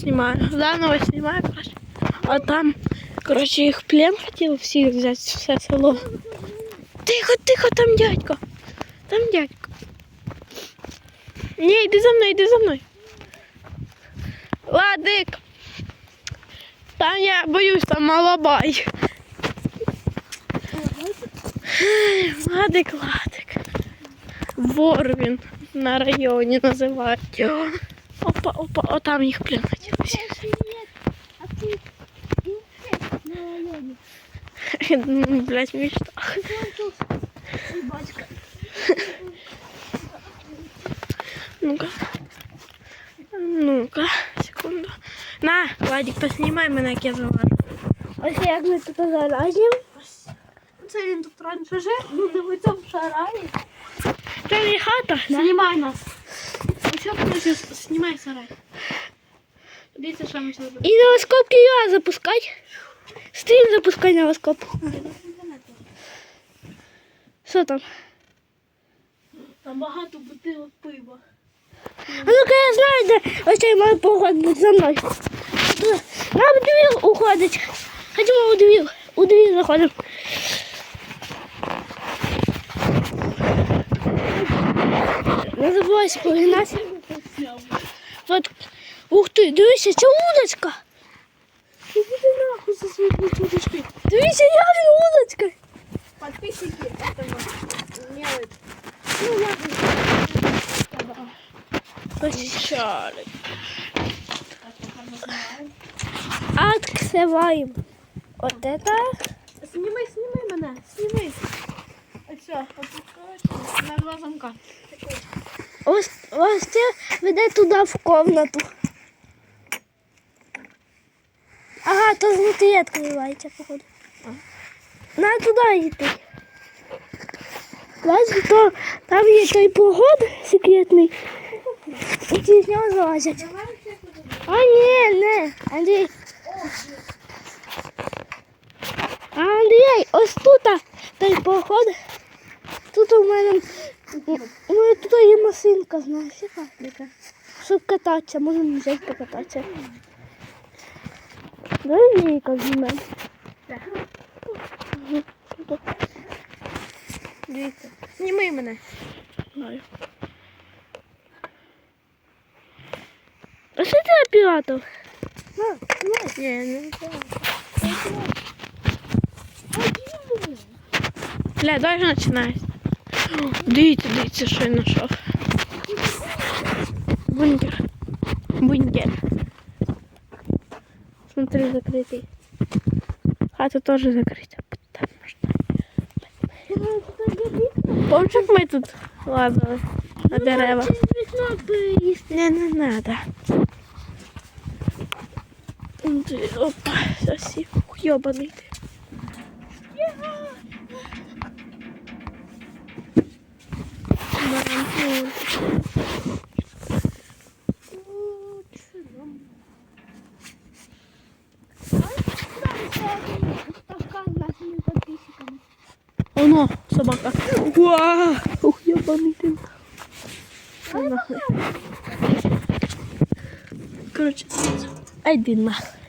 Знімаю. Заново знімаю, коротше. А там, коротше, їх плен хотів всіх взяти, все село. Тихо, тихо, там дядько. Там дядько. Ні, йди за мною, йди за мною. Ладик. Там я боюсь, там малабай. Ай, Ладик, ладик. Вор він на районі називають його. Опа, опа, о там їх плен хотів всіх. А ты инфект на районе. Я думаю, блядь, мечта. Ну-ка. Ну-ка, секунду. На, Владик, поснімай мене, як я залажу. Ось як ми тут залазимо. Це він тут раніше жив, люди в цьому шараї. Це не хата? Знімай нас. Коротше, знімай сарай. Дивіться, що ми зараз І на воскопки я запускай. Стрім запускай на воскоп. Що там? Там багато бутилок пива. А ну-ка я знаю, де ось цей мій поход буде за мною. Нам у двір уходить. Ходімо у двір. У двір заходимо. Не забувайся погинати. От. Ух ти, дивися, це удочка. Іди нахуй за свої бутилочки. Дивися, як удочка. Подписчики этого делают. Пощали. Открываем. Вот это. Сніми, сніми мене, сніми. Ось все, опускаєш на два замка. Ось, ось це веде туди в комнату. Ага, то знутрі відкривається, походу. На туди йти. Бачиш, то там є той погод секретний. І ті з нього залазять. А ні, не, Андрій. А, Андрій, ось тут той погод. Тут у мене, у мене тут є машинка, знаєш, яка така. Щоб кататися, можемо взяти покататися. Дай мені як знімемо. Дивіться. Сніми мене. А що це оператор? Ні, не Бля, давай вже починається. Дивіться, дивіться, що я знайшов. Бункер. Бункер. Смотри, закритий. Хата теж закрита. Потому що... Помниш, як ми тут лазили на дерева? Не, не надо. Опа, совсем уебаный ты. Оно, собака. Уа, уебаный ты. Ай. Короче, ай, иди нахуй.